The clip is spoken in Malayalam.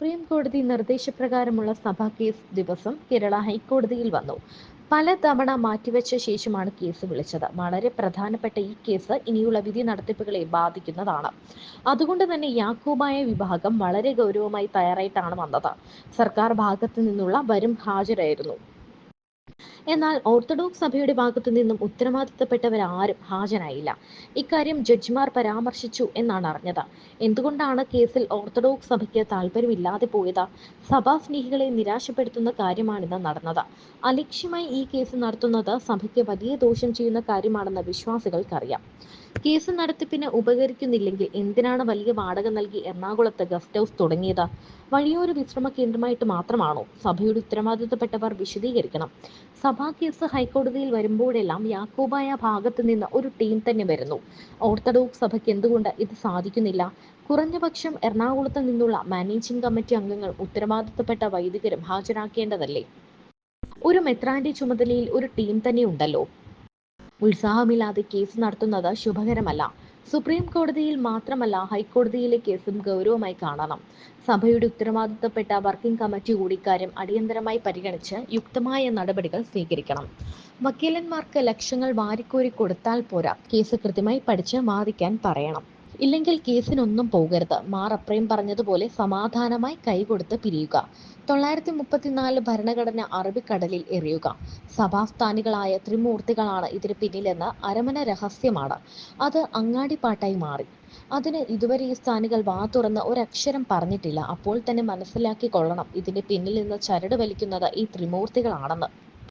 സുപ്രീം കോടതി നിർദ്ദേശപ്രകാരമുള്ള സഭാ കേസ് ദിവസം കേരള ഹൈക്കോടതിയിൽ വന്നു. പല പലതവണ മാറ്റിവെച്ച ശേഷമാണ് കേസ് വിളിച്ചത്. വളരെ പ്രധാനപ്പെട്ട ഈ കേസ് ഇനിയുള്ള വിധി നടത്തിപ്പുകളെ ബാധിക്കുന്നതാണ്. അതുകൊണ്ട് തന്നെ യാക്കോബായ വിഭാഗം വളരെ ഗൗരവമായി തയ്യാറായിട്ടാണ് വന്നത്. സർക്കാർ ഭാഗത്തു നിന്നുള്ള വരും ഹാജരായിരുന്നു. എന്നാൽ ഓർത്തഡോക്സ് സഭയുടെ ഭാഗത്തു നിന്നും ഉത്തരവാദിത്തപ്പെട്ടവരാരും ഹാജരായില്ല. ഇക്കാര്യം ജഡ്ജിമാർ പരാമർശിച്ചു എന്നാണ് അറിഞ്ഞത്. എന്തുകൊണ്ടാണ് കേസിൽ ഓർത്തഡോക്സ് സഭയ്ക്ക് താല്പര്യമില്ലാതെ പോയത്? സഭാസ്നേഹികളെ നിരാശപ്പെടുത്തുന്ന കാര്യമാണിന്ന് നടന്നത്. അലക്ഷ്യമായി ഈ കേസ് നടത്തുന്നത് സഭയ്ക്ക് വലിയ ദോഷം ചെയ്യുന്ന കാര്യമാണെന്ന് വിശ്വാസികൾക്കറിയാം. കേസ് നടത്തിപ്പിന് ഉപകരിക്കുന്നില്ലെങ്കിൽ എന്തിനാണ് വലിയ വാടക നൽകി എറണാകുളത്ത് ഗസ്റ്റ് ഹൗസ് തുടങ്ങിയത്? വഴിയോര വിശ്രമ കേന്ദ്രമായിട്ട് മാത്രമാണോ? സഭയുടെ ഉത്തരവാദിത്തപ്പെട്ടവർ വിശദീകരിക്കണം. സഭാ കേസ് ഹൈക്കോടതിയിൽ വരുമ്പോഴെല്ലാം യാക്കോബായ ഭാഗത്ത് നിന്ന് ഒരു ടീം തന്നെ വരുന്നു. ഓർത്തഡോക്സ് സഭയ്ക്ക് എന്തുകൊണ്ട് ഇത് സാധിക്കുന്നില്ല? കുറഞ്ഞപക്ഷം എറണാകുളത്ത് നിന്നുള്ള മാനേജിംഗ് കമ്മിറ്റി അംഗങ്ങൾ ഉത്തരവാദിത്തപ്പെട്ട വൈദികരും ഹാജരാക്കേണ്ടതല്ലേ? ഒരു മെത്രാന്റെ ചുമതലയിൽ ഒരു ടീം തന്നെ ഉണ്ടല്ലോ. ഉത്സാഹമില്ലാതെ കേസ് നടത്തുന്നത് ശുഭകരമല്ല. സുപ്രീം കോടതിയിൽ മാത്രമല്ല ഹൈക്കോടതിയിലെ കേസും ഗൗരവമായി കാണണം. സഭയുടെ ഉത്തരവാദിത്തപ്പെട്ട വർക്കിംഗ് കമ്മിറ്റി കൂടി ഇക്കാര്യം അടിയന്തരമായി പരിഗണിച്ച് യുക്തമായ നടപടികൾ സ്വീകരിക്കണം. വക്കീലന്മാർക്ക് ലക്ഷങ്ങൾ വാരിക്കോരി കൊടുത്താൽ പോരാ. കേസ് കൃത്യമായി പഠിച്ച് വാദിക്കാൻ പറയണം. ഇല്ലെങ്കിൽ കേസിനൊന്നും പോകരുത്. മാർ അപ്രയും പറഞ്ഞതുപോലെ സമാധാനമായി കൈകൊടുത്ത് പിരിയുക. തൊള്ളായിരത്തി മുപ്പത്തിനാല് ഭരണഘടന അറബിക്കടലിൽ എറിയുക. സഭാസ്ഥാനികളായ ത്രിമൂർത്തികളാണ് ഇതിന് പിന്നിലെന്ന് അരമന രഹസ്യമാണ്. അത് അങ്ങാടിപ്പാട്ടായി മാറി. അതിന് ഇതുവരെ ഈ സ്ഥാനികൾ വാ തുറന്ന് ഒരക്ഷരം പറഞ്ഞിട്ടില്ല. അപ്പോൾ തന്നെ മനസ്സിലാക്കി കൊള്ളണം ഇതിന്റെ പിന്നിൽ നിന്ന് ചരട് വലിക്കുന്നത് ഈ ത്രിമൂർത്തികളാണെന്ന്.